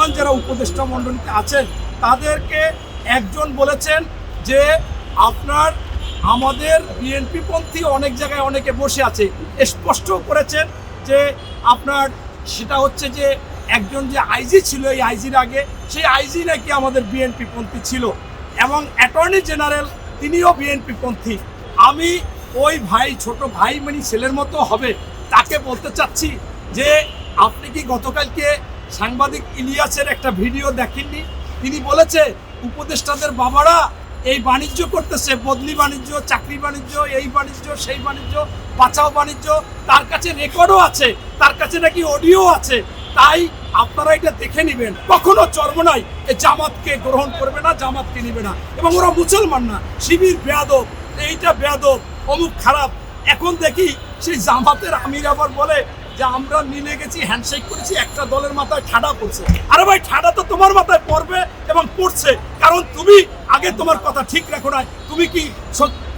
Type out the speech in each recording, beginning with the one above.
বর্তমান যারা উপদেষ্টা মণ্ডলীতে আছেন, তাদেরকে একজন বলেছেন যে আপনার আমাদের বিএনপি পন্থী অনেক জায়গায় অনেকে বসে আছে। স্পষ্ট করেছেন যে আপনার সেটা হচ্ছে যে একজন যে আইজি ছিল, এই আইজির আগে, সেই আইজি নাকি আমাদের বিএনপি পন্থী ছিল এবং অ্যাটর্নি জেনারেল তিনিও বিএনপি পন্থী। আমি ওই ভাই, ছোট ভাই মানে ছেলের মতো হবে, তাকে বলতে চাচ্ছি যে আপনি কি গতকালকে সাংবাদিক ইলিয়াসের একটা ভিডিও দেখেননি। তিনি বলেছে, উপদেষ্টাদের বাবারা এই বাণিজ্য করতেছে, বদলি বাণিজ্য, চাকরি বাণিজ্য, এই বাণিজ্য, সেই বাণিজ্য, বাঁচাও বাণিজ্য, তার কাছে রেকর্ডও আছে, তার কাছে নাকি অডিও আছে। তাই আপনারা এটা দেখে নেবেন। কখনো চর্মনাই এ জামাতকে গ্রহণ করবে না, জামাতকে নিবে না। এবং ওরা মুসলমান না, শিবির বেয়াদব, এইটা বেয়াদব, অমুক খারাপ। এখন দেখি সেই জামাতের আমির আবার বলে যে আমরা মিলে গেছি হ্যান্ডশেক করেছি, একটা দলের মাথায় ঠাডা পড়ছে। আরে ভাই, ঠাডা তো তোমার মাথায় পড়বে এবং পড়ছে, কারণ তুমি আগে তোমার কথা ঠিক রাখো না তুমি কি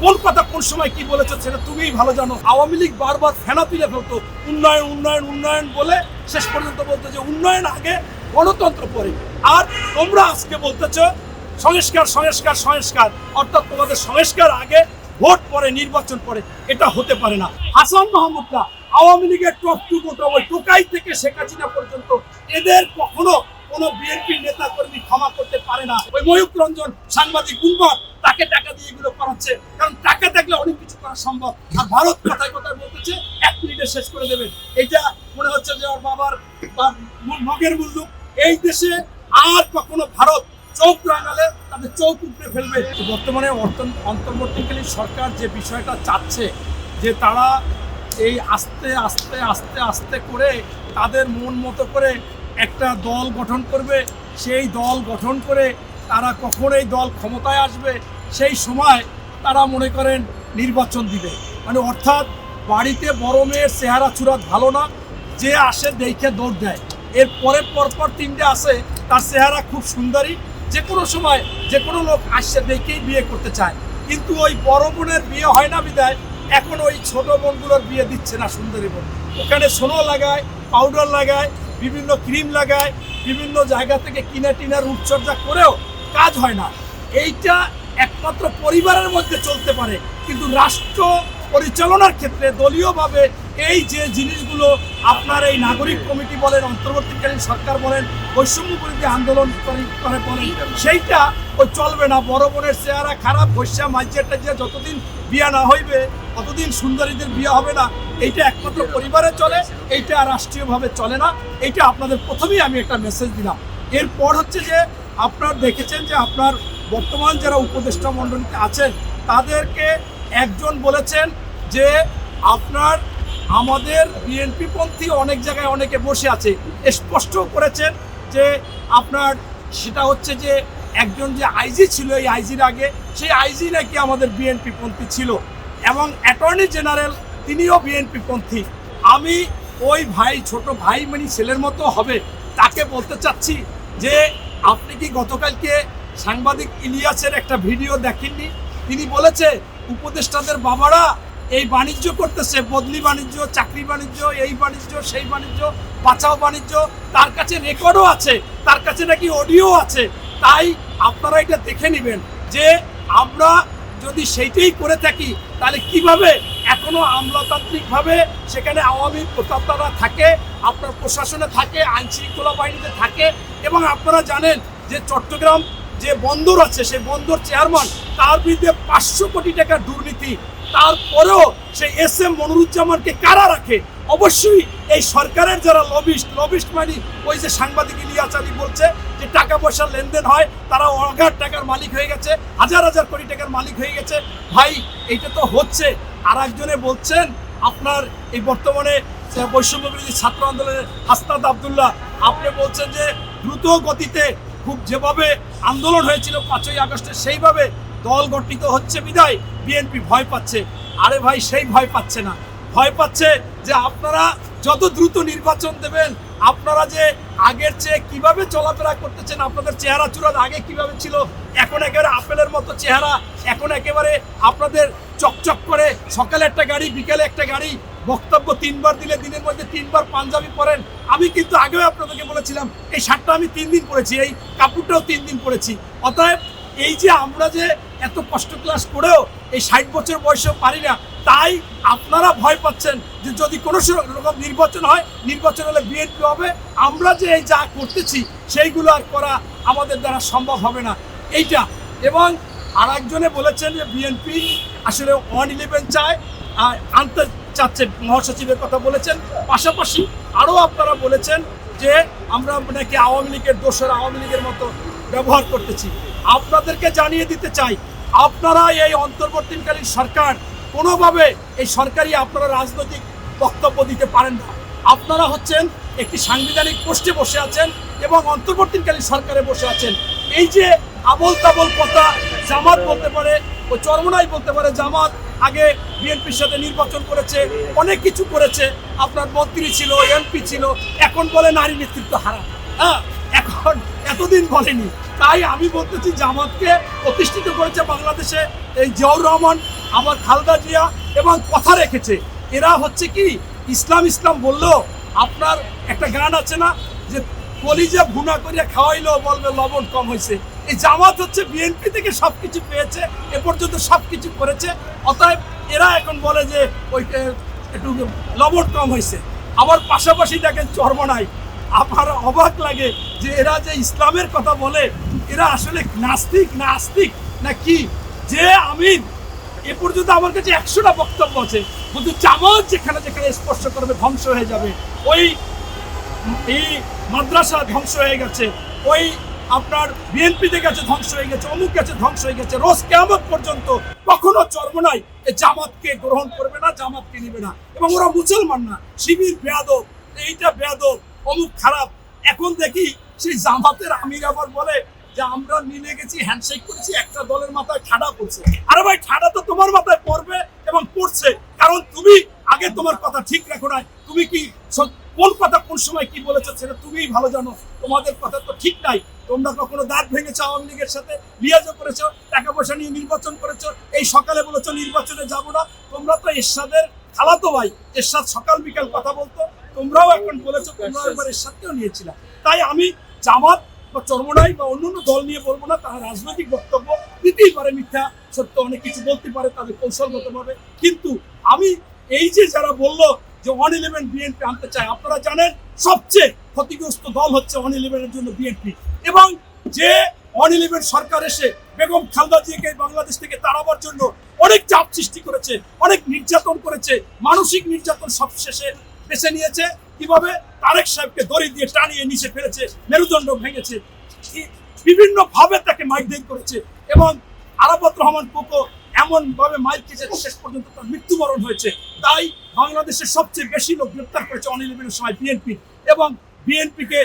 কোন কথা কোন সময় কি বলেছ সেটা তুমিই ভালো জানো। আওয়ামী লীগ বারবার ফেনা তুলে ফেলতো, উন্নয়ন উন্নয়ন উন্নয়ন বলে শেষ পর্যন্ত বলতো যে উন্নয়ন আগে গণতন্ত্র পরে। আর তোমরা আজকে বলতেছো, সংস্কার সংস্কার সংস্কার। অর্থাৎ তোমাদের সংস্কার আগে, ভোট পরে, নির্বাচন পরে, এটা হতে পারে না। হাসান মাহমুদরা আওয়ামী লীগের টপ টু গোটা ওই টোকাই থেকে শেখ হাসিনা পর্যন্ত এদের কখনো কোনো বিএনপি নেতা কর্মী ক্ষমা করতে পারে না। ওই ময়ূক রঞ্জন সাংবাদিক গুনবার, তাকে টাকা দিয়ে এগুলো করাচ্ছে কারণ টাকা থাকলে অনেক কিছু করা সম্ভব। আর ভারত কথায় কথায় বলতেছে, এক মিনিটে শেষ করে দেবে এটা মনে হচ্ছে যে ওর বাবার বা মগের মুল্লুক এই দেশে আর কখনো ভারত চৌক রাঙালে তাদের চৌক উপড়ে ফেলবে। বর্তমানে অন্তর্বর্তীকালীন সরকার যে বিষয়টা চাচ্ছে, যে তারা এই আস্তে আস্তে আস্তে আস্তে করে তাদের মন মতো করে একটা দল গঠন করবে। সেই দল গঠন করে তারা কখন এই দল ক্ষমতায় আসবে, সেই সময় তারা মনে করেন নির্বাচন দিবে। মানে অর্থাৎ বাড়িতে বড় মেয়ের চেহারা চূড়াত ভালো না, যে আসে দেখে দৌড় দেয়। এর পরে পরপর তিনটে আসে, তার চেহারা খুব সুন্দরী। যে কোনো সময় যে কোনো লোক আসছে দেখেই বিয়ে করতে চায়। কিন্তু ওই বড় বোনের বিয়ে হয় না বিদায় এখন ওই ছোট বোনগুলোর বিয়ে দিচ্ছে না সুন্দরী বোন। ওখানে সোনো লাগায় পাউডার লাগায়, বিভিন্ন ক্রিম লাগায়, বিভিন্ন জায়গা থেকে কিনা টিনার উৎসর্জা করেও কাজ হয় না। এইটা একমাত্র পরিবারের মধ্যে চলতে পারে, কিন্তু রাষ্ট্র পরিচালনার ক্ষেত্রে দলীয়ভাবে এই যে জিনিসগুলো আপনার এই নাগরিক কমিটি বলেন, অন্তর্বর্তীকালীন সরকার বলেন, বৈষম্য বিরোধী আন্দোলন করে বলেন, সেইটা ও চলবে না। বড় বোনের চেহারা খারাপ বৈশা মাঝিয়া টাজিয়া যতদিন বিয়া না হইবে, ততদিন সুন্দরীদের বিয়ে হবে না, এইটা একমাত্র পরিবারে চলে, এইটা রাষ্ট্রীয়ভাবে চলে না, এইটা আপনাদের প্রথমেই আমি একটা মেসেজ দিলাম। এরপর হচ্ছে যে আপনার দেখেছেন যে আপনার বর্তমান যারা উপদেষ্টা মণ্ডলীতে আছেন, তাদেরকে একজন বলেছেন যে আপনার আমাদের বিএনপি পন্থী অনেক জায়গায় অনেকে বসে আছে। স্পষ্ট করেছেন যে আপনার সেটা হচ্ছে যে একজন যে আইজি ছিল, এই আইজির আগে, সেই আইজি নাকি আমাদের বিএনপি পন্থী ছিল এবং অ্যাটর্নি জেনারেল তিনিও বিএনপি পন্থী। আমি ওই ভাই, ছোট ভাই মানে ছেলের মতো হবে, তাকে বলতে চাচ্ছি যে আপনি কি গতকালকে সাংবাদিক ইলিয়াসের একটা ভিডিও দেখেননি? তিনি বলেছে, উপদেষ্টাদের বাবারা এই বাণিজ্য করতেছে, বদলি বাণিজ্য, চাকরি বাণিজ্য, এই বাণিজ্য, সেই বাণিজ্য, বাঁচাও বাণিজ্য, তার কাছে রেকর্ডও আছে, তার কাছে নাকি অডিও আছে। তাই আপনারা এটা দেখে নেবেন যে আমরা যদি সেইটাই করে থাকি, তাহলে কীভাবে এখনও আমলাতান্ত্রিকভাবে সেখানে আওয়ামী প্রতাপতারা থাকে, আপনার প্রশাসনে থাকে, আইন শৃঙ্খলা বাহিনীতে থাকে, এবং আপনারা জানেন যে চট্টগ্রাম যে বন্দর আছে, সেই বন্দর চেয়ারম্যান তার বিরুদ্ধে পাঁচশো কোটি টাকার দুর্নীতি তারপরেও সেই এস এম মনুরুজ্জামানকে কারা রাখে? অবশ্যই এই সরকারের যারা লবিস্ট লবিস্ট মানে ওই যে সাংবাদিক ইলিয়াস আলী বলছে যে টাকা পয়সার লেনদেন হয়, তারা অগাধ টাকার মালিক হয়ে গেছে, হাজার হাজার কোটি টাকার মালিক হয়ে গেছে। ভাই এটা তো হচ্ছে। আর একজনে বলছেন, আপনার এই বর্তমানে বৈষম্য বিরোধী ছাত্র আন্দোলনের হাসনাদ আবদুল্লাহ, আপনি বলছেন যে দ্রুত গতিতে খুব যেভাবে আন্দোলন হয়েছিল পাঁচই আগস্টে, সেইভাবে দল গঠিত হচ্ছে বিদায়। বিএনপি ভয় পাচ্ছে। আরে ভাই, সেই ভয় পাচ্ছে না। ভয় পাচ্ছে যে আপনারা যত দ্রুত নির্বাচন দেবেন, আপনারা যে আগের চেয়ে কীভাবে চলাফেরা করতেছেন, আপনাদের চেহারা চূড়াত আগে কীভাবে ছিল, এখন একেবারে আপেলের মতো চেহারা, এখন একেবারে আপনাদের চকচক করে সকালে একটা গাড়ি, বিকেলে একটা গাড়ি, বক্তব্য তিনবার দিলে, দিনের মধ্যে তিনবার পাঞ্জাবি পরেন। আমি কিন্তু আগেও আপনাদেরকে বলেছিলাম, এই শার্টটা আমি তিন দিন পরেছি, এই কাপড়টাও তিন দিন পরেছি। অতএব এই যে আমরা যে এত কষ্ট ক্লাস করেও এই ষাট বছর বয়সেও পারি না। তাই আপনারা ভয় পাচ্ছেন যে যদি কোনো রকম নির্বাচন হয়, নির্বাচন হলে বিএনপি হবে। আমরা যে এই যা করতেছি, সেইগুলো আর করা আমাদের দ্বারা সম্ভব হবে না। এইটা। এবং আর একজনে বলেছেন যে বিএনপি আসলে ওয়ান ইলেভেন চায়, আর আনতে চাচ্ছে। মহাসচিবের কথা বলেছেন। পাশাপাশি আরও আপনারা বলেছেন যে আমরা নাকি আওয়ামী লীগের দোষর, আওয়ামী লীগের মতো ব্যবহার করতেছি। আপনাদেরকে জানিয়ে দিতে চাই আপনারা এই অন্তর্বর্তীকালীন সরকার কোনোভাবে এই সরকারি আপনারা রাজনৈতিক বক্তব্য দিতে পারেন না। আপনারা হচ্ছেন একটি সাংবিধানিক পোস্টে বসে আছেন এবং অন্তর্বর্তীকালীন সরকারে বসে আছেন। এই যে আবল তাবল কথা জামাত বলতে পারে ও চরমনাই বলতে পারে, জামাত আগে বিএনপির সাথে নির্বাচন করেছে, অনেক কিছু করেছে। আপনার মন্ত্রী ছিল, এমপি ছিল, এখন বলে নারী নেতৃত্ব হারা হ্যাঁ এখন এতদিন বলেনি। তাই আমি বলতেছি জামাতকে প্রতিষ্ঠিত করেছে বাংলাদেশে এই জিয়াউর রহমান আমার খালদা জিয়া এবং কথা রেখেছে। এরা হচ্ছে কি, ইসলাম ইসলাম বলল, আপনার একটা গান আছে না, যে কলিজা ভুনা করিয়া খাওয়াইলেও বলবে লবণ কম হয়েছে এই জামাত হচ্ছে বিএনপি থেকে সব কিছু পেয়েছে, এ পর্যন্ত সব কিছু করেছে, অতএব এরা এখন বলে যে ওই একটু লবণ কম হয়েছে আবার পাশাপাশি দেখেন চর্মনাই আমার অবাক লাগে যে এরা যে ইসলামের কথা বলে, এরা আসলে নাস্তিক না আস্তিক না কি? যে আমিন, এ পর্যন্ত আমার কাছে একশোটা বক্তব্য আছে। কিন্তু জামাত যেখানে যেখানে স্পর্শ করবে ধ্বংস হয়ে যাবে। ওই এই মাদ্রাসা ধ্বংস হয়ে গেছে। ওই আপনার বিএনপিতে গেছে ধ্বংস হয়ে গেছে, অমুক গেছে ধ্বংস হয়ে গেছে। রোজ কেমন পর্যন্ত কখনো চর্ম নাই। এই জামাতকে গ্রহণ করবে না, জামাতকে নিবে না। এবং ওরা মুসলমান না। শিবির বেয়াদব, এইটা বেয়াদব। অমুক খারাপ। এখন দেখি সেই জামাতের আমির আবার বলে যে, আমরা মিলে গেছি হ্যান্ডশেক করেছি, একটা দলের মাথায় ঠাডা পড়ছে। আরে ভাই, ঠাডা তো তোমার মাথায় পড়বে এবং পড়ছে। কারণ তুমি আগে তোমার কথা ঠিক রাখো নাই। তুমি কি কোন কথা কোন সময় কি বলেছ সেটা তুমিই ভালো জানো। তোমাদের কথা তো ঠিক নাই। তোমরা কখনো দাঁত ভেঙেছো আওয়ামী লীগের সাথে? লিয়াজও করেছ টাকা পয়সা নিয়ে নির্বাচন করেছ। এই সকালে বলেছ নির্বাচনে যাব না। তোমরা তো এরশাদের খালাতো ভাই। এরশাদ সকাল বিকাল কথা বলতো। তোমরাও এখন বলেছ তোমরা একবার এরশাদকেও নিয়েছিলা। তাই আমি জামাত বা চরমনাই বা অন্যান্য দল নিয়ে বলব না, তারা রাজনৈতিক বক্তব্য, দিতেই পারে মিথ্যা, সত্য অনেক কিছু বলতে পারে, তাদের কৌশলগতভাবে। কিন্তু আমি এই যে যারা বলল যে ওয়ান ইলেভেন বিএনপি আনতে চায়, আপনারা জানেন সবচেয়ে ক্ষতিগ্রস্ত দল হচ্ছে ওয়ান ইলেভেনের জন্য বিএনপি। এবং যে ওয়ান ইলেভেন সরকার এসে বেগম খালদা জিয়াকে বাংলাদেশ থেকে তাড়াবার জন্য অনেক চাপ সৃষ্টি করেছে, অনেক নির্যাতন করেছে, মানসিক নির্যাতন সবশেষে বেছে নিয়েছে, কীভাবে তারেক সাহেবকে দড়ি দিয়ে টানিয়ে নিচে ফেলেছে, মেরুদণ্ড ভেঙেছে বিভিন্ন ভাবে তাকে মাইগ্রেন করেছে এবং আরাফাত রহমান পোকো এমন ভাবে মাইল খেয়েছে শেষ পর্যন্ত তার মৃত্যুবরণ হয়েছে। তাই বাংলাদেশের সবচেয়ে বেশি লোক গ্রেপ্তার করেছে অন ইলেভেনের সময় বিএনপি এবং বিএনপিকে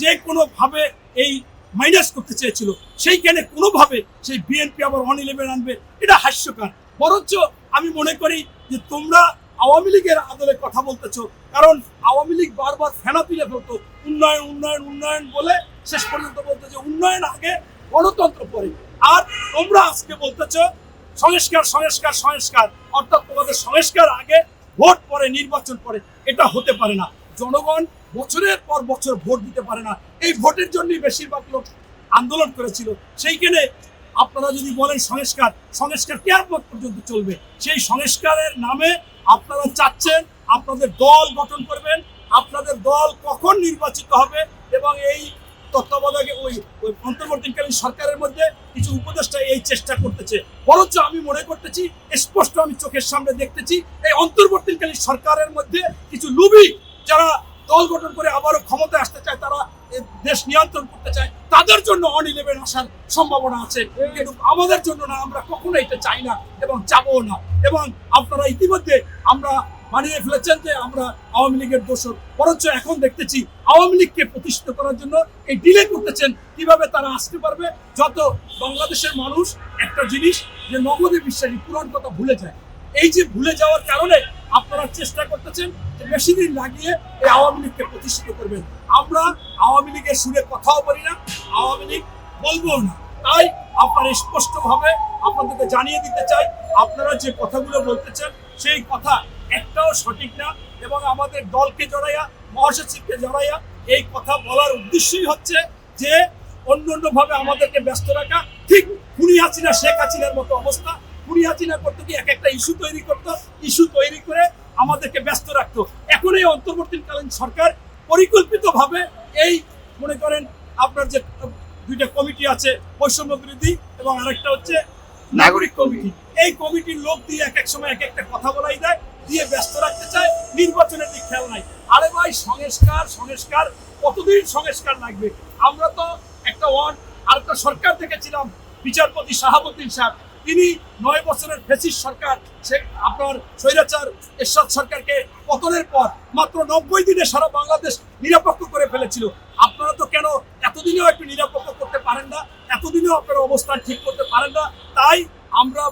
যে কোনো ভাবে এই মাইনাস করতে চেয়েছিল, সেইখানে কোনোভাবে সেই বিএনপি আবার অন ইলেভেন আনবে, এটা হাস্যকর। বরঞ্চ আমি মনে করি যে তোমরা আওয়ামী লীগের আদলে কথা বলতেছো। কারণ আওয়ামী লীগ বারবার ফেনা তুলে ফেলতো, উন্নয়ন উন্নয়ন উন্নয়ন বলে শেষ পর্যন্ত বলতো যে উন্নয়ন আগে গণতন্ত্র পরে। আর তোমরা আজকে বলতেছ, সংস্কার সংস্কার সংস্কার, অর্থাৎ তোমাদের সংস্কার আগে ভোট পরে, নির্বাচন পরে। এটা হতে পারে না। জনগণ বছরের পর বছর ভোট দিতে পারে না। এই ভোটের জন্যই বেশিরভাগ লোক আন্দোলন করেছিল। সেইখানে আপনারা যদি বলেন সংস্কার সংস্কার কেয়ার পর্যন্ত চলবে? সেই সংস্কারের নামে আপনারা চাচ্ছেন আপনাদের দল গঠন করবেন, আপনাদের দল কখন নির্বাচিত হবে এবং এই তত্ত্বাবধায়ক ওই ওই অন্তর্বর্তীকালীন সরকারের মধ্যে কিছু উপদেষ্টা এই চেষ্টা করতেছে। বরঞ্চ আমি মনে করতেছি, স্পষ্ট আমি চোখের সামনে দেখতেছি, এই অন্তর্বর্তীকালীন সরকারের মধ্যে কিছু লুবি যারা দল গঠন করে আবারও ক্ষমতায় আসতে চায়, তারা দেশ নিয়ন্ত্রণ করতে চায়, তাদের জন্য অন ইলেভেন আসার সম্ভাবনা আছে। কিন্তু আমাদের জন্য না, আমরা কখনো এটা চাই না এবং চাবও না। এবং আপনারা ইতিমধ্যে আমরা মানিয়ে ফেলেছেন যে আমরা আওয়ামী লীগের দোষর। বরঞ্চ এখন দেখতেছি আওয়ামী লীগকে প্রতিষ্ঠিত করার জন্য এই ডিলে করতেছেন, কীভাবে তারা আসতে পারবে, যত বাংলাদেশের মানুষ, একটা জিনিস যে নগদে বিশ্বাসী পুরান কথা ভুলে যায়। এই যে ভুলে যাওয়ার কারণে আপনারা চেষ্টা করতেছেন যে বেশি দিন লাগিয়ে এই আওয়ামী লীগকে প্রতিষ্ঠিত করবেন। আমরা আওয়ামী লীগের সুরে কথাও বলি না, আওয়ামী লীগ বলব না। তাই আপনারা স্পষ্টভাবে আপনাদেরকে জানিয়ে দিতে চাই, আপনারা যে কথাগুলো বলতেছেন, সেই কথা একটাও সঠিক না এবং আমাদের দলকে জড়াইয়া, মহাসচিবকে জড়াইয়া এই কথা বলার উদ্দেশ্যই হচ্ছে যে অন্য অন্যভাবে আমাদেরকে ব্যস্ত রাখা। ঠিক খুনি হাসিনা, শেখ হাসিনার মতো অবস্থা খুনি হাসিনা করতে গিয়ে এক একটা ইস্যু তৈরি করতো ইস্যু তৈরি করে আমাদেরকে ব্যস্ত রাখতো। এখন এই অন্তর্বর্তীকালীন সরকার পরিকল্পিতভাবে এই মনে করেন আপনার যে দুইটা কমিটি আছে বৈষম্য বিরোধী এবং আরেকটা হচ্ছে নাগরিক কমিটি। এই কমিটির লোক দিয়ে এক এক সময় এক একটা কথা বলাই দেয় দিয়ে ব্যস্ত রাখতে চায় নির্বাচনের দিক খেয়াল নাই। আরে ভাই সংস্কার সংস্কার কতদিন সংস্কার লাগবে? আমরা তো একটা ওয়ান আরেকটা সরকার দেখেছিলাম বিচারপতি শাহাবুদ্দিন সাহেব তিনি নয় বছরের ফেসিস সরকার, সে আপনার স্বৈরাচার এরশাদ সরকারকে পতনের পর মাত্র নব্বই দিনে সারা বাংলাদেশ নিরপেক্ষ করে ফেলেছিল। আপনারা তো কেন এতদিনেও একটু নিরপেক্ষ করতে পারেন না? এতদিনেও আপনারা অবস্থান ঠিক করতে পারেন না? তাই আমরা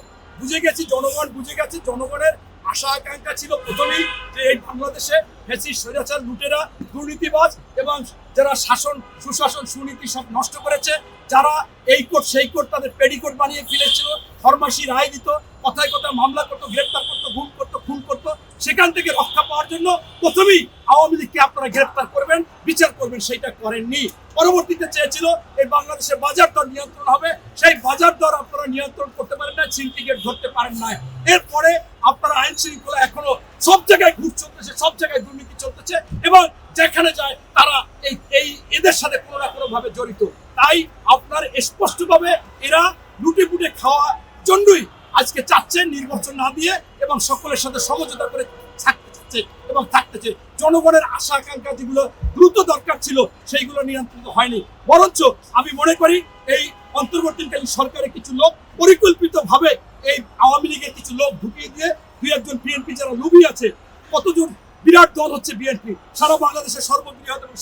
বুঝে গেছি, জনগণ বুঝে গেছে, জনগণের আশা আকাঙ্ক্ষা ছিল প্রথমেই যে এই বাংলাদেশে ফেসিস স্বৈরাচার লুটেরা, দুর্নীতিবাজ এবং যারা শাসন, সুশাসন, সুনীতি সব নষ্ট করেছে, যারা এই কোর্ট, সেই কোর্ট তাদের পেডিকোট বানিয়ে ফিরেছিল ফরমাসি রায় দিত, কথায় কথায় মামলা করতো, গ্রেপ্তার করতো, গুম করতো, খুন করতো সেখান থেকে রক্ষা পাওয়ার জন্য প্রথমেই আওয়ামী লীগকে আপনারা গ্রেপ্তার করবেন, বিচার করবেন, সেইটা করেননি। পরবর্তীতে চেয়েছিল এই বাংলাদেশের বাজার দর নিয়ন্ত্রণ হবে। সেই বাজার দর আপনারা নিয়ন্ত্রণ করতে পারেন না সিন্ডিকেট ধরতে পারেন না এরপরে আপনারা আইন শৃঙ্খলা এখনও সব জায়গায় ঘুষ চলতেছে, সব জায়গায় দুর্নীতি চলতেছে এবং যেখানে যায় তারা এই এই এদের সাথে কোনো না কোনো ভাবে জড়িত। তাই আপনার স্পষ্টভাবে এরা লুটে পুটে খাওয়ার জন্যই আজকে চাচ্ছে নির্বাচন না দিয়ে এবং সকলের সাথে সমঝোতা করে থাকতে চাচ্ছে এবং থাকতেছে জনগণের আশা আকাঙ্ক্ষা যেগুলো দ্রুত দরকার ছিল, সেইগুলো নিয়ন্ত্রিত হয়নি। বরঞ্চ আমি মনে করি এই অন্তর্বর্তীকালীন সরকারের কিছু লোক পরিকল্পিতভাবে এই আওয়ামী লীগের কিছু লোক ঢুকিয়ে দিয়ে দুই একজন বিএনপি যারা লুবি আছে, কতজন বিরাট দল হচ্ছে বিএনপি সারা বাংলাদেশের সর্ববৃহৎ এবং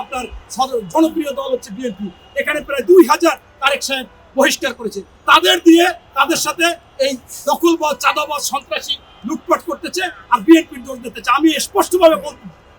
আপনার জনপ্রিয় দল হচ্ছে বিএনপি এখানে প্রায় দুই হাজার তারেক সাহেব বহিষ্কার করেছে। তাদের দিয়ে তাদের সাথে এই দখল বা চাঁদা বা সন্ত্রাসী লুটপাট করতেছে আর বিএনপির দোষ দিতেছে। আমি স্পষ্টভাবে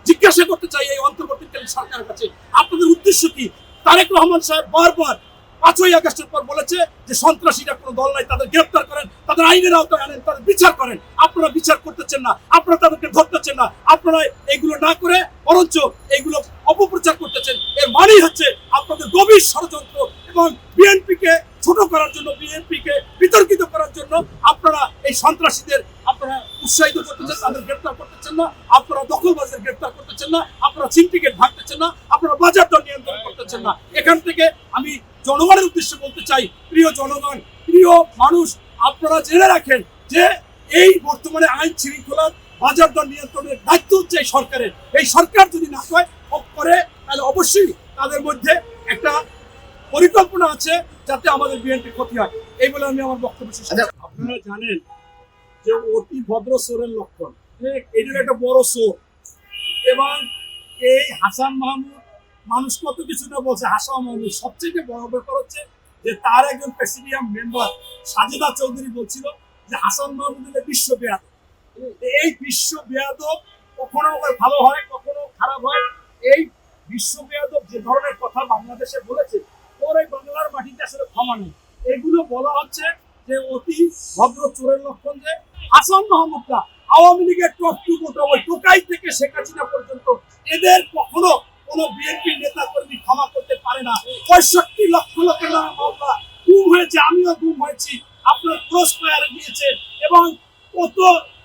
জিজ্ঞাসা করতে চাই এই অন্তর্বর্তীকালীন সরকারের কাছে। আপনাদের উদ্দেশ্য কি? তারেক রহমান সাহেব বারবার পাঁচই আগস্টের পর বলেছে যে সন্ত্রাসীরা কোনো দল নাই, তাদের গ্রেপ্তার করেন, তাদের আইনের আওতায় আনেন, তাদের বিচার করেন। আপনারা বিচার করতেছেন না, আপনারা তাদেরকে ধরতেছেন না, আপনারা এগুলো না করে বরঞ্চ এগুলো অপপ্রচার করতেছেন এর মানেই হচ্ছে আপনাদের গভীর ষড়যন্ত্র এবং বিএনপিকে ছোট করার জন্য, বিএনপিকে বিতর্কিত করার জন্য আপনারা এই সন্ত্রাসীদের আপনারা উৎসাহিত করতেছেন, তাদের গ্রেপ্তার করতেছেন না, আপনারা দখলবাজদের গ্রেপ্তার করতেছেন না, আপনারা সিন্ডিকেট ভাঙতেছেন না, আপনারা বাজার দর নিয়ন্ত্রণ করতেছেন না। এখান থেকে আমি জনগণের উদ্দেশ্যে বলতে চাই, প্রিয় জনগণ, প্রিয় মানুষ, আপনারা জেনে রাখেন যে এই বর্তমানে আইন শৃঙ্খলা বাজার দর নিয়ন্ত্রণের দায়িত্ব হচ্ছে এই সরকারের। এই সরকার যদি না হয় করে, তাহলে অবশ্যই তাদের মধ্যে একটা পরিকল্পনা আছে যাতে আমাদের বিএনপি ক্ষতি হয়। এই বলে আমি আমার বক্তব্য শেষ আপনারা জানেন যে অতি ভদ্র সোরের লক্ষণ। এটা একটা বড় সোর এবং এই হাসান মাহমুদ মানুষ কত কিছু না বলছে। হাসান মাহমুদ সবচেয়ে বড় ব্যাপার হচ্ছে যে তার একজন প্রেসিডিয়াম মেম্বার সাজেদা চৌধুরী বলছিল যে হাসান মাহমুদ হলে বিশ্ব বেয়াদব। এই বিশ্ব বেয়াদব কখনো ভালো হয় কখনো খারাপ হয়। এই বিশ্ব বেয়াদব যে ধরনের কথা বাংলাদেশে বলেছে ওর এই বাংলার মাটিতে আসলে ক্ষমা নেই। এগুলো বলা হচ্ছে যে অতি ভদ্র চোরের লক্ষণ যে হাসান মাহমুদরা আওয়ামী লীগের টপ টু গোটা ওই টোকাই থেকে শেখ হাসিনা পর্যন্ত এদের কখনো কোনো বিএনপি নেতা কর্মী ক্ষমা করতে পারে না। পঁয়ষট্টি লক্ষ লোকের নামে মামলা, গুম হয়েছে, আমিও গুম হয়েছি, আপনার ক্রস ফায়ার দিয়েছে এবং কত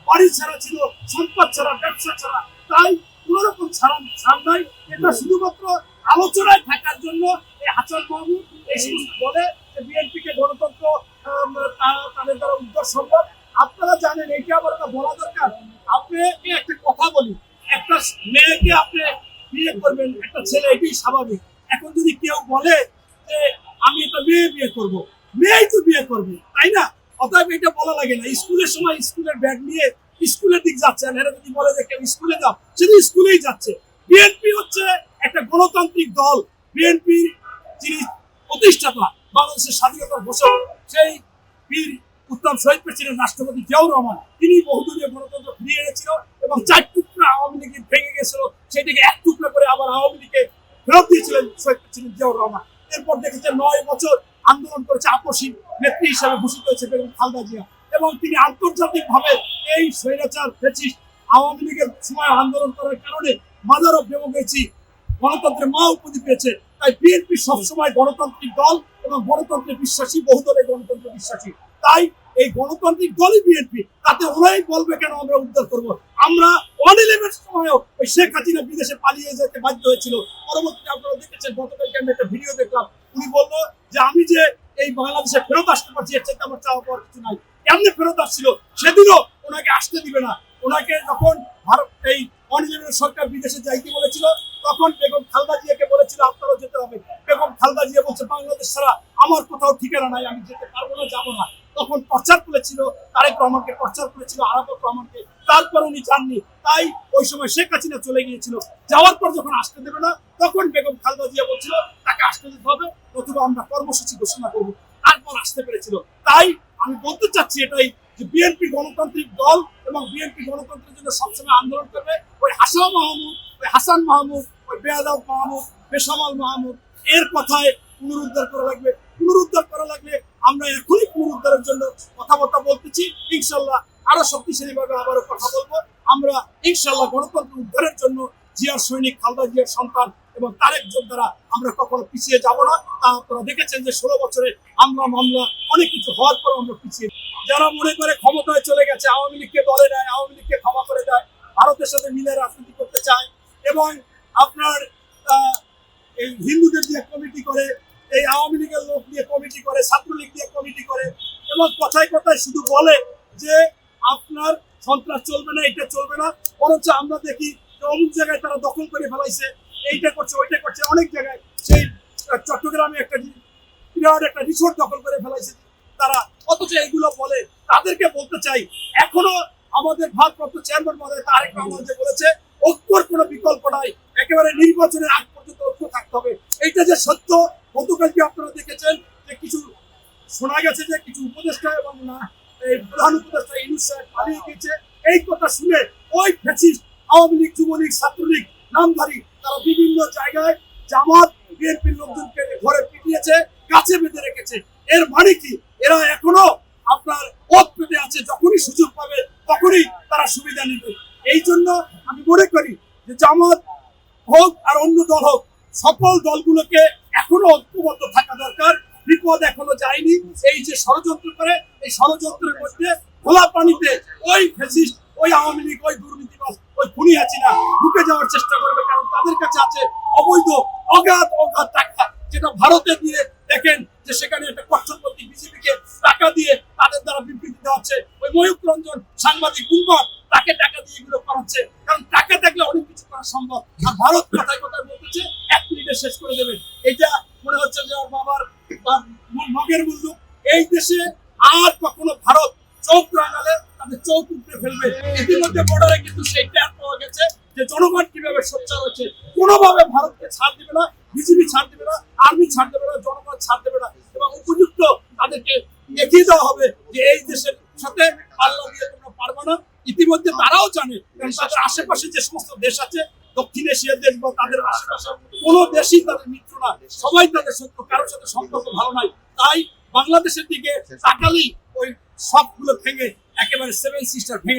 বাড়ি ছাড়া ছিল, সম্পদ ছাড়া, ব্যবসা ছাড়া, তাই কোন রকম ছাড়া ছাড় নাই। এটা শুধুমাত্র আলোচনায় থাকার জন্য হাসান এই সমস্ত বলে যে বিএনপি কে গণতন্ত্র তাদের দ্বারা উদ্ধার সম্ভব। আপনারা জানেন, এটা আবার বলা দরকার। আপনি একটা কথা বলি, একটা মেয়েকে আপনি বিয়ে করবেন, একটা ছেলে, এটাই স্বাভাবিক। এখন যদি কেউ বলে যে, আমি একটা মেয়ে বিয়ে করব মেয়েই তো বিয়ে করবে, তাই না? অতএব এটা বলা লাগে না। স্কুলের সময় স্কুলের ব্যাগ নিয়ে স্কুলের দিক যাচ্ছে, আর এরা যদি বলে যে কেউ স্কুলে যাও সে স্কুলেই যাচ্ছে। বিএনপি হচ্ছে একটা গণতান্ত্রিক দল প্রতিষ্ঠাতা বাংলাদেশের স্বাধীনতার ঘোষক, সেই বীর উত্তম শহীদ প্রেসিডেন্ট রাষ্ট্রপতি জিয়াউর রহমান, তিনি বহুদলীয় গণতন্ত্র ফিরিয়ে এনেছিল এবং চার টুকরা আওয়ামী লীগের ভেঙে গেছিল, সেটাকে এক টুকরা করে আবার আওয়ামী লীগকে ফেরত দিয়েছিলেন শহীদ প্রেসিডেন্ট জিয়াউর রহমান। এরপর দেখেছে নয় বছর আন্দোলন করেছে আপসী নেত্রী হিসাবে ঘোষিত হয়েছে বেগম খালদা জিয়া এবং তিনি আন্তর্জাতিকভাবে এই স্বৈরাচার ফেসিস আওয়ামী লীগের সময় আন্দোলন করার কারণে মাদার অফ ডেমোক্রেসি গণতন্ত্রের মা উপাধি পেয়েছে। তাই বিএনপি সবসময় গণতান্ত্রিক দল এবং গণতন্ত্রে বিশ্বাসী, বহুদলের গণতন্ত্রে বিশ্বাসী। তাই এই গণতান্ত্রিক দলই বিএনপি। তাতে ওরাই বলবে কেন আমরা উদ্ধার করব? আমরা ওয়ান ইলেভেন সময়ও ওই শেখ হাসিনা বিদেশে পালিয়ে যেতে বাধ্য হয়েছিল। পরবর্তীতে আপনারা দেখেছেন, গতকালকে আমি একটা ভিডিও দেখলাম। উনি বলল যে, আমি যে এই বাংলাদেশে ফেরত আসতে পারছি, এর চাইতে আমার চাওয়া পাওয়ার কিছু নাই। কেমনে ফেরত আসছিল? সেদিনও ওনাকে আসতে দিবে না। ওনাকে যখন ভারত এই অনিলের সরকার বিদেশে যাইতে বলেছিল? তখন বেগম খালদা জিয়াকে বলেছিল, আপনারাও যেতে হবে। বেগম খালদা জিয়া বলছে, বাংলাদেশ ছাড়া আমার কোথাও ঠিকানা নাই, আমি যেতে পারব না, যাব না। তখন প্রচার করেছিল তারেক রহমানকে প্রচার করেছিল, আরাফত রহমানকে। তারপর উনি যাননি। তাই ওই সময় শেখ হাসিনা চলে গিয়েছিল। যাওয়ার পর যখন আসতে দেবে না, তখন বেগম খালদা জিয়া বলছিল, তাকে আসতে দিতে হবে, নতুবা আমরা কর্মসূচি ঘোষণা করব। তারপর আসতে পেরেছিল। তাই আমি বলতে চাচ্ছি এটাই যে বিএনপি গণতান্ত্রিক দল এবং বিএনপি গণতন্ত্রের জন্য সবসময় হাসান মাহমুদ, ওই হাসান মাহমুদ, ওই বেয়াদব মাহমুদ, বেসামাল মাহমুদ, এর কথায় পুনরুদ্ধার করা লাগবে। পুনরুদ্ধার করা লাগলে আমরা এখনই পুনরুদ্ধারের জন্য কথাবার্তা বলতেছি। ইনশাল্লাহ আরও শক্তিশালী ভাবে আবারও কথা বলব। আমরা ইনশাল্লাহ গণতন্ত্র উদ্ধারের জন্য জিয়ার সৈনিক খালদা জিয়ার সন্তান এবং তারেক যোদ্ধারা আমরা কখনো পিছিয়ে যাব না। তা আপনারা দেখেছেন যে ষোলো বছরে আমরা মামলা, অনেক কিছু হওয়ার পর আমরা পিছিয়ে যারা মনে করে ক্ষমতায় চলে গেছে, আওয়ামী লীগকে দলে নেয়, আওয়ামী লীগকে ক্ষমা করে দেয় ভারতের সাথে মিলে রাজনীতি করতে চায় এবং আপনার এই হিন্দুদের দিয়ে কমিটি করে, এই আওয়ামী লীগের লোক দিয়ে কমিটি করে, ছাত্রলীগ দিয়ে কমিটি করে এবং কথায় কথায় শুধু বলে যে আপনার সন্ত্রাস চলবে না এটা চলবে না। বরঞ্চ আমরা দেখি যে অমুক জায়গায় তারা দখল করে ফেলাইছে, এইটা করছে, ওইটা করছে। অনেক জায়গায় সেই চট্টগ্রামে একটা বিরাট একটা রিসোর্ট দখল করে ফেলাইছে তারা। অথচ এইগুলো বলে তাদেরকে বলতে চাই, এখনও আমাদের ভারপ্রাপ্ত চেয়ারম্যান মহোদয় তারেক রহমান যে বলেছে, ঐক্যর কোনো বিকল্প নাই। একেবারে নির্বাচনের আগ পর্যন্ত ঐক্য থাকতে হবে। এইটা যে সত্য, গতকালকে আপনারা দেখেছেন যে কিছু শোনা গেছে যে কিছু উপদেষ্টা এবং না, এই প্রধান উপদেষ্টা ইনুস সাহেব পালিয়ে গেছে এই কথা শুনে ওই ফ্যাসিস্ট, আওয়ামী লীগ, যুবলীগ, ছাত্রলীগ, নামধারী, তারা বিভিন্ন জায়গায় জামাত, বিএনপির লোকজনকে ঘরে পিটিয়েছে, গাছে বেঁধে রেখেছে। এর মানে কি? এরা এখনও আপনার পথ পেতে আছে, যখনই সুযোগ পাবে, তখনই তারা সুবিধা নেবে। এই জন্য আমি মনে করি যে জামাত হোক আর অন্য দল হোক, সকল দলগুলোকে এখনও ঐক্যবদ্ধ থাকা দরকার। বিপদ এখনও যায়নি। এই যে ষড়যন্ত্র করে, এই ষড়যন্ত্রের মধ্যে খোলা পানিতে ওই ফেসিস্ট, ওই আওয়ামী লীগ, ওই দুর্নীতিবাজ, ওই খুনি হাসিনা ঢুকে যাওয়ার চেষ্টা করবে। কারণ তাদের কাছে আছে অবৈধ অগাধ অগাধ টাকা, যেটা ভারতে দিয়ে দেখেন যে সেখানে একটা কট্টরপন্থী বিজেপিকে টাকা দিয়ে তাদের দ্বারা বিবৃতি দেওয়া হচ্ছে, ওই ময়ূক রঞ্জন সাংবাদিক গুনবার তাকে টাকা দিয়ে এগুলো করাচ্ছে কারণ টাকা থাকলে অনেক কিছু করা সম্ভব। আর ভারত কথায় কথায় বলতেছে, এক মিনিটে শেষ করে দেবে। এটা মনে হচ্ছে যে ওর বাবার মগের মুল্লুক এই দেশে আর কখনো ভারত চোখ রাঙালে তাদের চোখ উপড়ে ফেলবে। ইতিমধ্যে বর্ডারে কিন্তু সেই ট্যাপ পাওয়া গেছে যে জনগণ কীভাবে সোচ্চার হচ্ছে। কোনোভাবে ভারতকে ছাড় দিবে না বিজেপি ছাড় দিবে না আর্মি ছাড় দেবে না জনগণ ছাড় দেবে না এবং উপযুক্ত তাদেরকে দেখিয়ে দেওয়া হবে যে এই দেশের সাথে পাল্লা দিয়ে তোমরা পারবে না ইতিমধ্যে তারাও জানে কারণ তাদের আশেপাশে যে সমস্ত দেশ আছে, দক্ষিণ এশিয়ার দেশ বা তাদের আশেপাশে কোনো দেশই তাদের মিত্র না। সবাই তাদের শত্রু, কারোর সাথে সম্পর্ক ভালো নাই। তাই বাংলাদেশের দিকে তাকালেই ওই সবগুলো ভেঙে একেবারে সেভেন সিস্টার ভেঙে